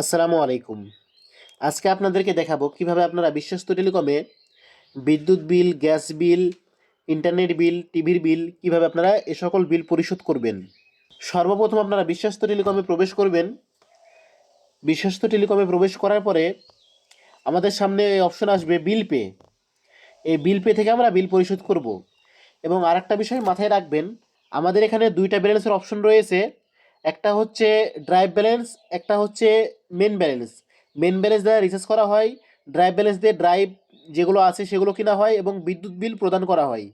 আসসালামু আলাইকুম। আজকে আপনাদেরকে দেখাবো কীভাবে আপনারা বিশ্বস্ত টেলিকমে বিদ্যুৎ বিল, গ্যাস বিল, ইন্টারনেট বিল, টিভির বিল কীভাবে আপনারা এ সকল বিল পরিশোধ করবেন। সর্বপ্রথম আপনারা বিশ্বস্ত টেলিকমে প্রবেশ করবেন। বিশ্বস্ত টেলিকমে প্রবেশ করার পরে আমাদের সামনে অপশন আসবে বিল পে। এই বিল পে থেকে আমরা বিল পরিশোধ করব। এবং আরেকটা বিষয় মাথায় রাখবেন, আমাদের এখানে দুইটা ব্যালেন্সের অপশন রয়েছে। একটা হচ্ছে ড্রাইভ ব্যালেন্স একটা হচ্ছে মেন ব্যালেন্স মেন ব্যালেন্স দ্বারা রিচার্জ করা হয় ড্রাইভ ব্যালেন্স দিয়ে ড্রাইভ যেগুলো আছে সেগুলো কিনা হয় এবং বিদ্যুৎ বিল প্রদান করা হয়।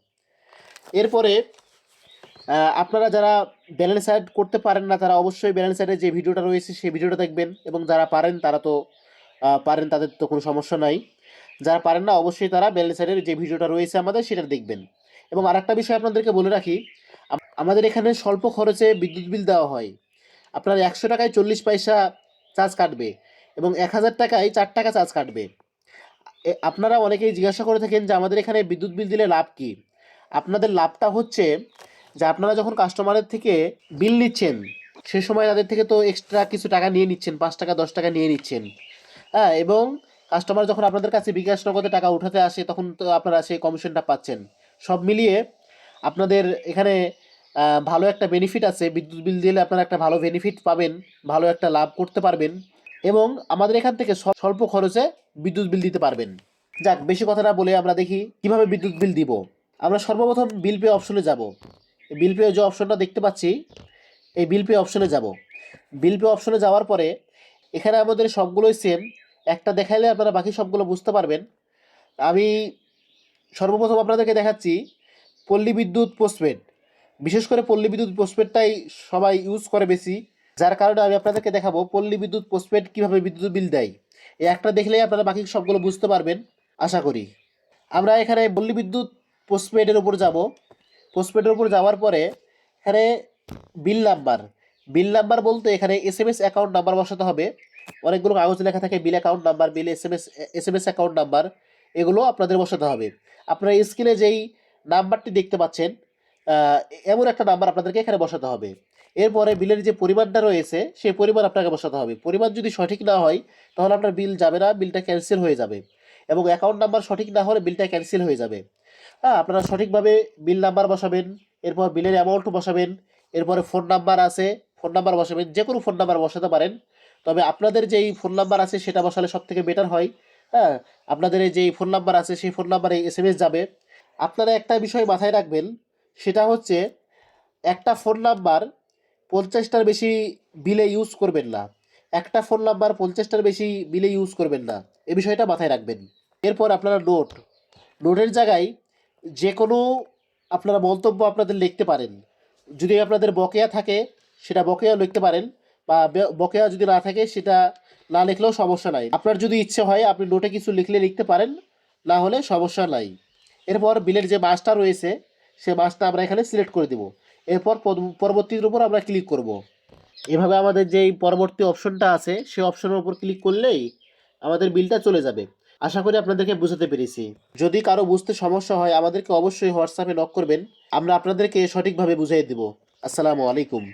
এরপরে আপনারা যারা ব্যালেন্স অ্যাড করতে পারেন না, তারা অবশ্যই ব্যালেন্স অ্যাডের যে ভিডিওটা রয়েছে সেই ভিডিওটা দেখবেন এবং যারা পারেন তারা তো পারেন তাদের তো কোনো সমস্যা নাই। যারা পারেন না, অবশ্যই তারা ব্যালেন্স অ্যাডের যে ভিডিওটা রয়েছে আমাদের সেটা দেখবেন। এবং আরেকটা বিষয় আপনাদেরকে বলে রাখি আমাদের এখানে স্বল্প খরচে বিদ্যুৎ বিল দেওয়া হয়। আপনার একশো টাকায় চল্লিশ পয়সা চার্জ কাটবে এবং এক হাজার টাকায় চার টাকা চার্জ কাটবে। আপনারা অনেকেই জিজ্ঞাসা করে থাকেন যে আমাদের এখানে বিদ্যুৎ বিল দিলে লাভ কি? আপনাদের লাভটা হচ্ছে যে আপনারা যখন কাস্টমারের থেকে বিল নিচ্ছেন সে সময় তাদের থেকে তো এক্সট্রা কিছু টাকা নিয়ে নিচ্ছেন পাঁচ টাকা দশ টাকা নিয়ে নিচ্ছেন। হ্যাঁ এবং কাস্টমার যখন আপনাদের কাছে বিকাশ নগদে টাকা উঠাতে আসে তখন তো আপনারা সেই কমিশনটা পাচ্ছেন। সব মিলিয়ে আপনাদের এখানে ভালো একটা বেনিফিট আছে। বিদ্যুৎ বিল দিলে আপনারা একটা ভালো বেনিফিট পাবেন, ভালো একটা লাভ করতে পারবেন এবং আমাদের এখান থেকে স্বল্প খরচে বিদ্যুৎ বিল দিতে পারবেন। যাক, বেশি কথা না বলে আমরা দেখি কীভাবে বিদ্যুৎ বিল দিব। আমরা সর্বপ্রথম বিল পে অপশনে যাব। বিল পে যে অপশনটা দেখতে পাচ্ছি, এই বিল পে অপশনে যাব। বিল পে অপশনে যাওয়ার পরে এখানে আমাদের সবগুলোই সেম একটা দেখাইলে আপনারা বাকি সবগুলো বুঝতে পারবেন। আমি সর্বপ্রথম আপনাদেরকে দেখাচ্ছি পল্লী বিদ্যুৎ পোস্টপেড বিশেষ করে পল্লী বিদ্যুৎ পোস্টপেডটাই সবাই ইউজ করে বেশি। যার কারণে আমি আপনাদেরকে দেখাবো পল্লী বিদ্যুৎ পোস্টপেড কীভাবে বিদ্যুৎ বিল দেয়। এই একটা দেখলেই আপনারা বাকি সবগুলো বুঝতে পারবেন, আশা করি। আমরা এখানে পল্লী বিদ্যুৎ পোস্টপেডের উপর যাব। পোস্টপেডের উপর যাওয়ার পরে এখানে বিল নাম্বার। বিল নাম্বার বলতে এখানে S M S account number বসাতে হবে। অনেকগুলো কাগজ লেখা থাকে, bill account number bill S M S S M S account number এগুলো আপনাদের বসাতে হবে। আপনারা স্ক্রিনে যেই নাম্বারটি দেখতে পাচ্ছেন এমন একটা নাম্বার আপনাদেরকে এখানে বসাতে হবে। এরপরে বিলের যে পরিমাণটা রয়েছে, সেই পরিমাণ আপনাকে বসাতে হবে। পরিমাণ যদি সঠিক না হয়, তাহলে আপনার বিল যাবে না বিলটা ক্যান্সেল হয়ে যাবে। এবং অ্যাকাউন্ট নাম্বার সঠিক না হলে বিলটা ক্যান্সেল হয়ে যাবে। হ্যাঁ আপনারা সঠিকভাবে বিল নাম্বার বসাবেন, এরপর বিলের অ্যামাউন্ট বসাবেন, এরপরে ফোন নাম্বার আছে ফোন নাম্বার বসাবেন, যে কোনো ফোন নাম্বার বসাতে পারেন। তবে আপনাদের যেই ফোন নাম্বার আছে, সেটা বসালে সব থেকে বেটার হয়। হ্যাঁ আপনাদের এই যেই ফোন নাম্বার আছে, সেই ফোন নাম্বারে এস যাবে। আপনারা একটা বিষয় মাথায় রাখবেন সেটা হচ্ছে একটা ফোন নাম্বার পঞ্চাশটার বেশি বিলে ইউজ করবেন না। একটা ফোন নাম্বার পঞ্চাশটার বেশি বিলে ইউজ করবেন না। এ বিষয়টা মাথায় রাখবেন। এরপর আপনারা নোট নোটের জায়গায় যে কোনো আপনারা মন্তব্য আপনাদের লিখতে পারেন। যদি আপনাদের বকেয়া থাকে, সেটা বকেয়া লিখতে পারেন বা বকেয়া যদি না থাকে, সেটা না লিখলেও সমস্যা নাই। আপনার যদি ইচ্ছে হয়, আপনি নোটে কিছু লিখলে লিখতে পারেন, না হলে সমস্যা নাই। এরপর বিলের যে মাসটা রয়েছে সে মাছটা আমরা এখানে সিলেক্ট করে দেব। এরপর পরবর্তীর উপর আমরা ক্লিক করব। এভাবে আমাদের যেই পরবর্তী অপশনটা আছে সেই অপশনের উপর ক্লিক করলেই আমাদের বিলটা চলে যাবে। আশা করি আপনাদেরকে বুঝাতে পেরেছি। যদি কারও বুঝতে সমস্যা হয়, আমাদেরকে অবশ্যই হোয়াটসঅ্যাপে নক করবেন। আমরা আপনাদেরকে সঠিকভাবে বুঝিয়ে দেব। আসসালামু আলাইকুম।